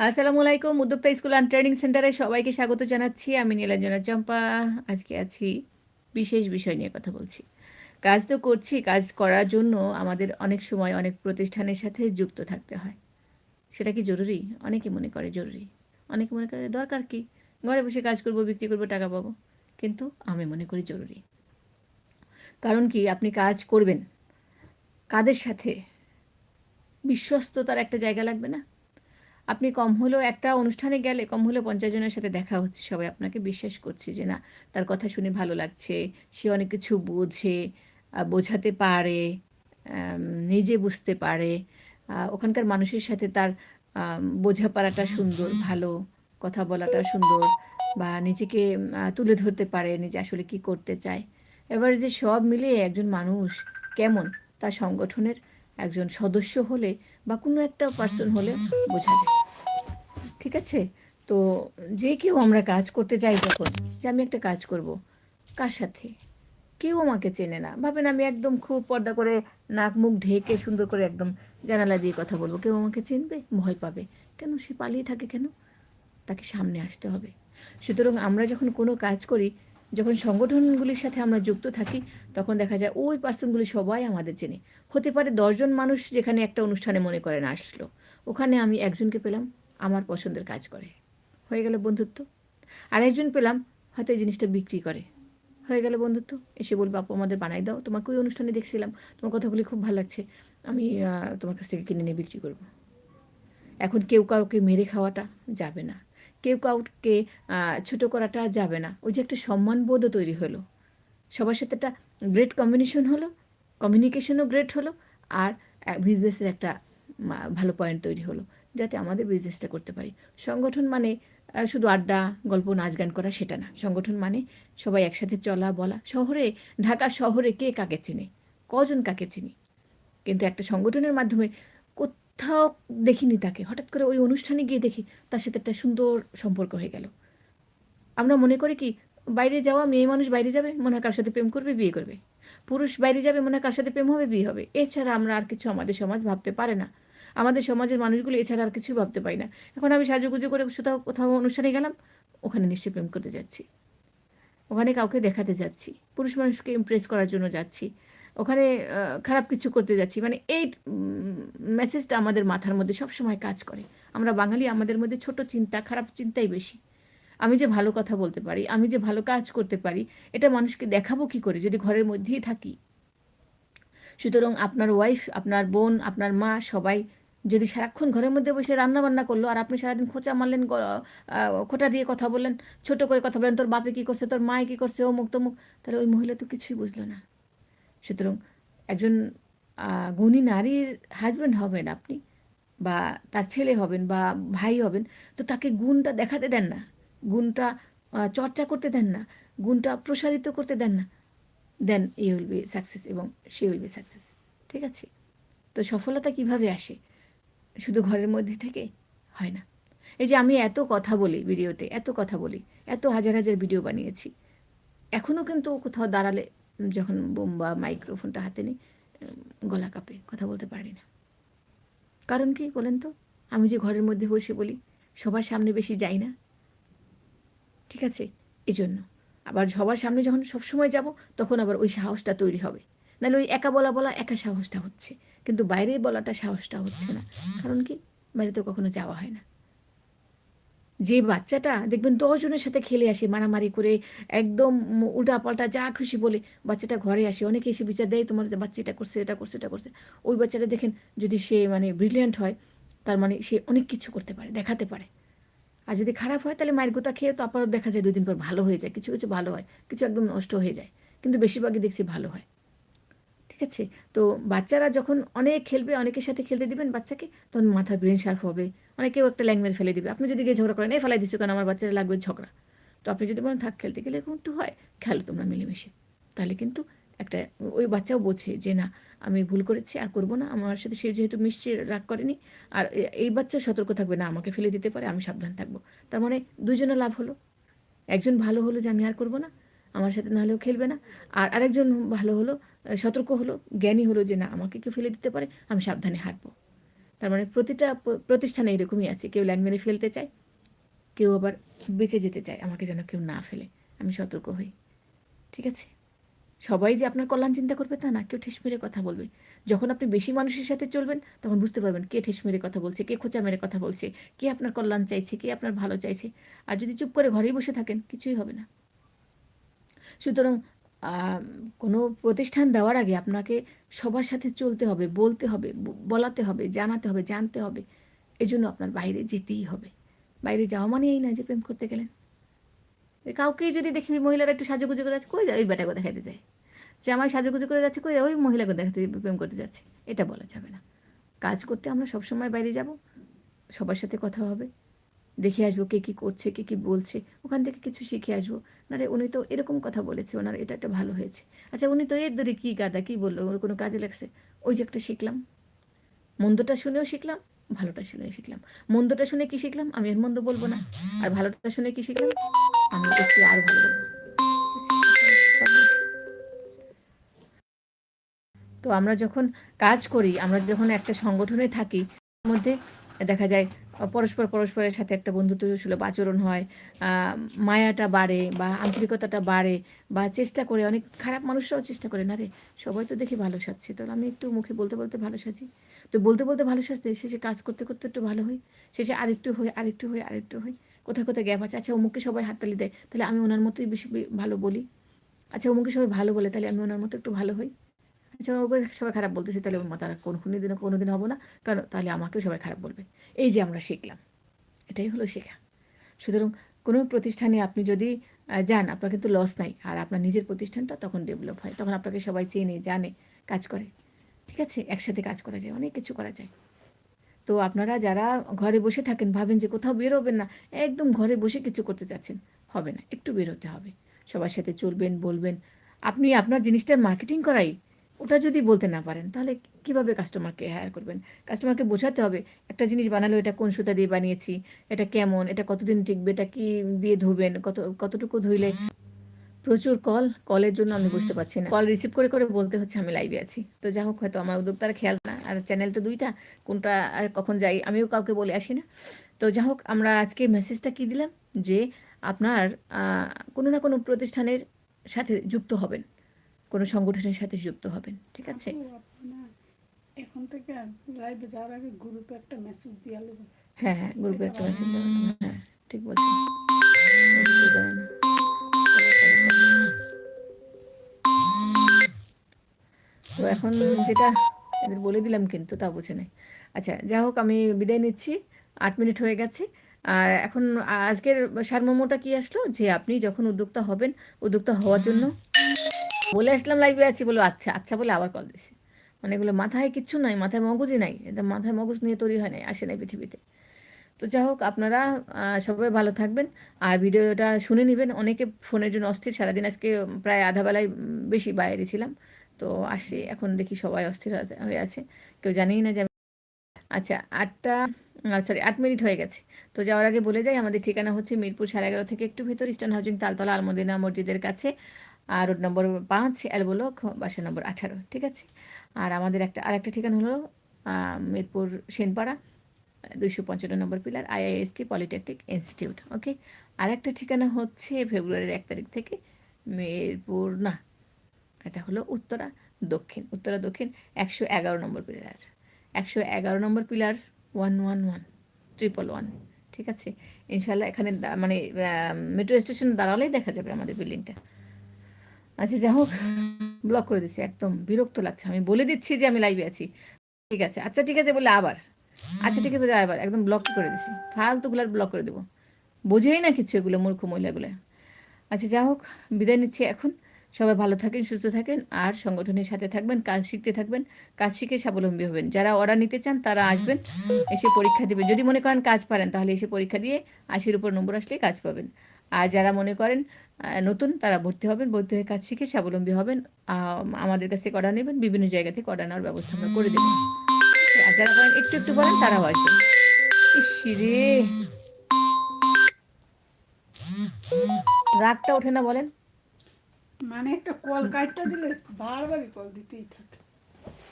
আসসালামু আলাইকুম উদ্যোক্তা স্কুল অ্যান্ড ট্রেনিং সেন্টারে সবাইকে স্বাগত জানাচ্ছি। আমি নীলাঞ্জনা চম্পা। আজকে আছি, বিশেষ বিষয় নিয়ে কথা বলছি। কাজ তো করছি, কাজ করার জন্য আমাদের অনেক সময় অনেক প্রতিষ্ঠানের সাথে যুক্ত থাকতে হয়। সেটা কি জরুরি? অনেকে মনে করে জরুরি। অনেকে মনে করে দরকার কি? ঘরে বসে কাজ করব, বিক্রি করব, টাকা পাবো। কিন্তু আমি মনে করি জরুরি। কারণ কি? আপনি কাজ করবেন। কাদের সাথে? বিশ্বস্ততার একটা জায়গা লাগবে না? আপনি কম হলেও একটা অনুষ্ঠানে গেলে কম হলেও পঞ্চাশ জনের সাথে দেখা হচ্ছে সবাই আপনাকে বিশ্বাস করছে যে না তার কথা শুনে ভালো লাগছে সে অনেক কিছু বোঝে বোঝাতে পারে নিজে বুঝতে পারে ওখানকার মানুষের সাথে তার বোঝাপড়াটা সুন্দর ভালো কথা বলাটা সুন্দর বা নিজেকে তুলে ধরতে পারে নিজে আসলে কি করতে চায়। এবার যে সব মিলিয়ে একজন মানুষ কেমন? তার সংগঠনের একজন সদস্য হলে বা কোনো একটা পার্সন হলে বোঝা যায়। ঠিক আছে? তো যে কেউ আমরা কাজ করতে চাই যখন, যে আমি একটা কাজ করব, কার সাথে? কেউ আমাকে চেনে না। ভাবেন আমি একদম খুব পর্দা করে নাক মুখ ঢেকে সুন্দর করে একদম জানালা দিয়ে কথা বলব। কেউ আমাকে চিনবে? ভয় পাবে। কেন? সে পালিয়ে থাকে কেন? তাকে সামনে আসতে হবে। সুতরাং আমরা যখন কোনো কাজ করি যখন সংগঠনগুলির সাথে আমরা যুক্ত থাকি, তখন দেখা যায় ওই পার্সনগুলি সবাই আমাদের চেনে। হতে পারে দশজন মানুষ যেখানে একটা অনুষ্ঠানে মনে করেন আসলো। ওখানে আমি একজনকে পেলাম, আমার পছন্দের কাজ করে। হয়ে গেল বন্ধুত্ব। আর একজন পেলাম, হয়তো এই জিনিসটা বিক্রি করে। হয়ে গেল বন্ধুত্ব। এসে বলব আপু আমাদের বানাই দাও। তোমাকে ওই অনুষ্ঠানে দেখছিলাম। তোমার কথাগুলি খুব ভালো লাগছে। আমি তোমার কাছ থেকে কিনে নিয়ে বিক্রি করব। এখন কেউ কাউকে মেরে খাওয়াটা যাবে না। কেউ কাউকে ছোটো করাটা যাবে না। ওই যে একটা সম্মানবোধও তৈরি হলো। সবার সাথে একটা গ্রেট কম্বিনেশন হলো কমিউনিকেশনও গ্রেট হলো, আর বিজনেসের একটা ভালো পয়েন্ট তৈরি হলো, যাতে আমাদের বিজনেসটা করতে পারি। সংগঠন মানে শুধু আড্ডা, গল্প, নাচ, গান করা সেটা না। সংগঠন মানে সবাই একসাথে চলা, বলা। শহরে, ঢাকা শহরে কে কাকে চিনে? কজন কাকে চিনি? কিন্তু একটা সংগঠনের মাধ্যমে কোথাও দেখিনি তাকে। হঠাৎ করে ওই অনুষ্ঠানে গিয়ে দেখি তার সাথে একটা সুন্দর সম্পর্ক হয়ে গেল। আমরা মনে করি কি, বাইরে যাওয়া, মেয়ে মানুষ বাইরে যাবে, মনে কার সাথে প্রেম করবে, বিয়ে করবে। পুরুষ বাইরে যাবে, মনে কার সাথে প্রেম হবে, বিয়ে হবে। এছাড়া আমরা আর কিছু আমাদের সমাজ ভাবতে পারে না। আমাদের সমাজের মানুষগুলো এছাড়া আর কিছুই ভাবতে পারি না। এখন আমি সাজুগুজু করে কোথাও কোথাও অনুষ্ঠানে গেলাম, ওখানে নিশ্চয়ই প্রেম করতে যাচ্ছি। ওখানে কাউকে দেখাতে যাচ্ছি। পুরুষ মানুষকে ইমপ্রেস করার জন্য যাচ্ছি। ওখানে খারাপ কিছু করতে যাচ্ছি। মানে এই মেসেজটা আমাদের মাথার মধ্যে সব সময় কাজ করে। আমরা বাঙালি, আমাদের মধ্যে ছোট চিন্তা, খারাপ চিন্তাই বেশি। আমি যে ভালো কথা বলতে পারি, আমি যে ভালো কাজ করতে পারি, এটা মানুষকে দেখাবো কি করে যদি ঘরের মধ্যেই থাকি? সুতরাং আপনার ওয়াইফ আপনার বোন, আপনার মা, সবাই যদি সারাক্ষণ ঘরের মধ্যে বসে রান্না বান্না করল, আর আপনি সারাদিন খোঁচা মারলেন খোঁটা দিয়ে কথা বললেন, ছোট করে কথা বললেন, তোর বাপে কী করছে, তোর মায়ে কী করছে অমুক তমুক তাহলে ওই মহিলা তো কিছুই বুঝলো না। সুতরাং একজন গুণী নারীর হাজব্যান্ড হবেন আপনি বা তার ছেলে হবেন বা ভাই হবেন, তো তাকে গুণটা দেখাতে দেন না। গুণটা চর্চা করতে দেন না। গুণটা প্রসারিত করতে দেন না। দেন ই উইল বি সাকসেস এবং সে উইল বি সাকসেস। ঠিক আছে? তো সফলতা কীভাবে আসে? শুধু ঘরের মধ্যে থেকে? হয় না। এই যে আমি এত কথা বলি ভিডিওতে, এত কথা বলি, এত হাজার হাজার ভিডিও বানিয়েছি এখনও কিন্তু কোথাও দাঁড়ালে যখন বোম্বা মাইক্রোফোনটা হাতে নিই গলা কাঁপে, কথা বলতে পারি না। কারণ কি বলেন তো? আমি যে ঘরের মধ্যে বসে বলি, সবার সামনে বেশি যাই না। ঠিক আছে? এই জন্য আবার সবার সামনে যখন সবসময় যাব, তখন আবার ওই সাহসটা তৈরি হবে। নাহলে ওই একা বলা বলা একা সাহসটা হচ্ছে। কিন্তু বাইরে বলাটা সাহসটা হচ্ছে না। কারণ কি? বাইরে তো কখনো যাওয়া হয় না। যে বাচ্চাটা দেখবেন দশজনের সাথে খেলে আসে, মারামারি করে, একদম উল্টা পাল্টা যা খুশি বলে, বাচ্চাটা ঘরে আসে, অনেকে এসে বিচার দেয়, তোমার বাচ্চা এটা করছে এটা করছে এটা করছে। ওই বাচ্চাটা দেখেন যদি সে মানে ব্রিলিয়ান্ট হয়, তার মানে সে অনেক কিছু করতে পারে, দেখাতে পারে। আর যদি খারাপ হয়, তাহলে মায়ের গোতা খেয়ে তো তারপর দেখা যায় দুদিন পর ভালো হয়ে যায়, কিছু কিছু ভালো হয়, কিছু একদম নষ্ট হয়ে যায়, কিন্তু বেশিরভাগই দেখছি ভালো হয়। ঠিক আছে? তো বাচ্চারা যখন অনেক খেলবে, অনেকের সাথে খেলতে দিবেন বাচ্চাকে, তখন মাথার ব্রেন শার্প হবে। অনেকেও একটা ল্যাং ফেলে দিবে। আপনি যদি গিয়ে ঝগড়া করেন, এই ফেলাই দিচ্ছ কেন? আমার বাচ্চারা লাগবে ঝগড়া। তো আপনি যদি বলেন, থাক, খেলতে গেলে এরকম একটু হয়, খেলো তোমরা মিলেমিশে। তাহলে কিন্তু একটা, ওই বাচ্চাও বোঝে যে, না, আমি ভুল করেছি, আর করব না। আমার সাথে সে যেহেতু মিশছে, রাগ করেনি, আর এই বাচ্চা সতর্ক থাকবে, না, আমাকে ফেলে দিতে পারে, আমি সাবধান থাকব। তার মানে দুজনে লাভ হলো। একজন ভালো হলো যে, আমি আর করব না, আমার সাথে নাহলেও খেলবে না। আর আরেকজন ভালো হলো সতর্ক হলো, জ্ঞানী হলো যে না, আমাকে কেউ ফেলে দিতে পারে, আমি সাবধানে হাঁটবো। তার মানে প্রতিটা প্রতিষ্ঠানে এরকমই আছে, কেউ ল্যাং মেরে ফেলতে চায়, কেউ আবার বেঁচে যেতে চায়, আমাকে যেন কেউ না ফেলে, আমি সতর্ক হই। ঠিক আছে? সবাই যে আপনার কল্যাণ চিন্তা করবে তা না, কেউ ঠেস মেরে কথা বলবে। যখন আপনি বেশি মানুষের সাথে চলবেন, তখন বুঝতে পারবেন কে ঠেস মেরে কথা বলছে, কে খোঁচা মেরে কথা বলছে, কে আপনার কল্যাণ চাইছে, কে আপনার ভালো চাইছে। আর যদি চুপ করে ঘরেই বসে থাকেন, কিছুই হবে না। সুতরাং কোনো প্রতিষ্ঠান দেওয়ার আগে আপনাকে সবার সাথে চলতে হবে, বলতে হবে বলাতে হবে, জানাতে হবে, জানতে হবে। এই জন্য আপনার বাইরে যেতেই হবে। বাইরে যাওয়া মানে এই না যে প্রেম করতে গেলেন। কাউকেই যদি দেখি মহিলারা একটু সাজুগুজু করে যাচ্ছে, কই যায়? ওই বেটাকে দেখাতে যায়। যে আমার সাজুগুজু করে যাচ্ছে, কই ওই মহিলাকে দেখাতে প্রেম করতে যাচ্ছে। এটা বলা যাবে না। কাজ করতে আমরা সবসময় বাইরে যাব। সবার সাথে কথা হবে। দেখে আসব কে কী করছে, কে কী বলছে, ওখান থেকে কিছু শিখে আসব। না রে, উনি তো এরকম কথা বলেছে, ওনার এটা একটা ভালো হয়েছে। আচ্ছা উনি তো এর ধরে কী গাদা, কী বলল, ওর কোনো কাজে লাগছে? ওই যে একটা শিখলাম। মন্দটা শুনেও শিখলাম, ভালোটা শুনে শিখলাম। মন্দটা শুনে কি শিখলাম? আমি এর মন্দ বলব না। আর ভালোটা শুনে কি শিখলাম? আমি করছি আর ভালো বলব। তো আমরা যখন কাজ করি, আমরা যখন একটা সংগঠনে থাকি, মধ্যে দেখা যায় পরস্পর পরস্পরের সাথে একটা বন্ধুত্ব সুলভ আচরণ হয় মায়াটা বাড়ে বা আন্তরিকতাটা বাড়ে বা চেষ্টা করে, অনেক খারাপ মানুষরাও চেষ্টা করে, না রে, সবাই তো দেখি ভালো সাজছে তো আমি একটু মুখে বলতে বলতে ভালো সাজি। তো বলতে বলতে ভালো সাজতে শেষে কাজ করতে করতে একটু ভালো হই, শেষে আরেকটু হই আরেকটু হই আরেকটু হই কোথায় কোথায় গ্যাপ আছে আচ্ছা অমুককে সবাই হাততালি দেয়, তাহলে আমি ওনার মতোই বেশি ভালো বলি। আচ্ছা অমুকে সবাই ভালো বলে, তাহলে আমি ওনার মতো একটু ভালো হই। আচ্ছা সবাই খারাপ বলতেছে, তাহলে ওর মাথার কোন কোনো দিনও কোনো দিন হব না। কারণ তাহলে আমাকেও সবাই খারাপ বলবে। এই যে আমরা শিখলাম, এটাই হলো শেখা। সুতরাং কোনো প্রতিষ্ঠানে আপনি যদি যান, আপনার কিন্তু লস নাই। আর আপনার নিজের প্রতিষ্ঠানটা তখন ডেভেলপ হয়। তখন আপনাকে সবাই চেনে, জানে, কাজ করে। ঠিক আছে? একসাথে কাজ করা যায়, অনেক কিছু করা যায়। তো আপনারা যারা ঘরে বসে থাকেন, ভাবেন যে কোথাও বেরোবেন না, একদম ঘরে বসে কিছু করতে চাচ্ছেন, হবে না। একটু বেরোতে হবে। সবার সাথে চলবেন, বলবেন। আপনি আপনার জিনিসটার মার্কেটিং করাই ওটা যদি বলতে না পারেন, তাহলে কীভাবে কাস্টমারকে হায়ার করবেন? কাস্টমারকে বোঝাতে হবে একটা জিনিস বানালো, এটা কোন সুতা দিয়ে বানিয়েছি, এটা কেমন, এটা কতদিন টিকবে, এটা কি দিয়ে ধুবেন, কত, কতটুকু ধুইলে? প্রচুর কল কলের জন্য আমি বুঝতে পারছি না। কল রিসিভ করে করে বলতে হচ্ছে আমি লাইভে আছি। তো যা হোক, হয়তো আমার উদ্যোক্তারা খেয়াল না, আর চ্যানেল তো দুইটা, কোনটা কখন যাই, আমিও কাউকে বলে আসি না। তো যা হোক, আমরা আজকে মেসেজটা কি দিলাম? যে আপনার কোনো না কোনো প্রতিষ্ঠানের সাথে যুক্ত হবেন। কোনো সংগঠনের সাথে যুক্ত হবেন ঠিক আছে? এখন থেকে লাইভে যাওয়ার আগে গ্রুপে একটা মেসেজ দিয়ে হ্যাঁ হ্যাঁ গ্রুপে একটা মেসেজ দেবেন হ্যাঁ ঠিক বলছেন। তো এখন যেটা এদের বলে দিলাম কিন্তু তা বুঝে নেই। আচ্ছা যা হোক আমি বিদায় নিচ্ছি। আট মিনিট হয়ে গেছে। আর এখন আজকের সারমর্মটা কি আসলো? যে আপনি যখন উদ্যোক্তা হবেন উদ্যোক্তা হওয়ার জন্য বলে আসলাম লাইভে আছি বলো আচ্ছা আচ্ছা বলে আবার কল দিছি। মানে এগুলো মাথায় কিচ্ছু নাই, মাথায় মগজই নাই, এটা মাথায় মগজ নিয়ে তৈরি হয় নাই, আসে নাই পৃথিবীতে। তো যাই হোক, আপনারা সবাই ভালো থাকবেন, আর ভিডিওটা শুনে নেবেন। অনেকে ফোনের জন্য অস্থির, সারাদিন আজকে প্রায় আধা বেলায় বেশি বাইরে ছিলাম। তো আসি, এখন দেখি সবাই অস্থির হয়ে আছে কেউ জানেই না যে আচ্ছা আটটা সরি আট মিনিট হয়ে গেছে। তো যাওয়ার আগে বলে যাই, আমাদের ঠিকানা হচ্ছে মিরপুর সাড়ে এগারো থেকে একটু ভেতর, ইস্টার্ন হাউজিং তালতলা আলমদিনা মসজিদের কাছে। আর রোড নম্বর পাঁচ অ্যালবোলক বাসা নম্বর আঠারো, ঠিক আছে? আর আমাদের একটা, আরেকটা ঠিকানা হলো মিরপুর সেনপাড়া, দুইশো পঞ্চান্ন number pillar, IIST polytechnic institute, okay? আরেকটা ঠিকানা হচ্ছে ফেব্রুয়ারির এক তারিখ থেকে মিরপুর, না, এটা হলো উত্তরা দক্ষিণ উত্তরা দক্ষিণ, একশো এগারো নম্বর পিলার, একশো এগারো number pillar one one one triple one ঠিক আছে? ইনশাল্লাহ এখানে মানে মেট্রো স্টেশন দাঁড়ালেই দেখা যাবে আমাদের বিল্ডিংটা আচ্ছা যাই হোক ব্লক করে দিচ্ছি একদম বিরক্ত লাগছে। আমি বলে দিচ্ছি যে আমি লাইভে আছি। ঠিক আছে আচ্ছা ঠিক আছে বলে আবার। আচ্ছা ঠিক আছে, আবার, একদম ব্লক করে দিছি ফালতুগুলার ব্লক করে দেবো। বোঝেই না কিছু এগুলো, মূর্খ মহিলাগুলো। আচ্ছা যা হোক বিদায় নিচ্ছি এখন। সবাই ভালো থাকেন, সুস্থ থাকেন, আর সংগঠনের সাথে থাকবেন, কাজ শিখতে থাকবেন, কাজ শিখে স্বাবলম্বী হবেন। যারা অর্ডার নিতে চান, তারা আসবেন, এসে পরীক্ষা দেবেন। যদি মনে করেন কাজ পারেন, তাহলে এসে পরীক্ষা দিয়ে আশির উপর নম্বর আসলেই কাজ পাবেন। আর যারা মনে করেন নতুন, তারা ভর্তি হবেন, ভর্তি হয়ে কাজ শিখে স্বাবলম্বী হবেন। আমাদের কাছে কড়া নেবেন, বিভিন্ন জায়গা থেকে কড়া নেওয়ার ব্যবস্থা আমরা করে দেবো। আর যারা করেন একটু একটু বলেন তারা হয়তো রে! রাগটা ওঠে না বলেন? মানে একটা কল কাটটা দিলে বারবারই কল দিতেই থাকে।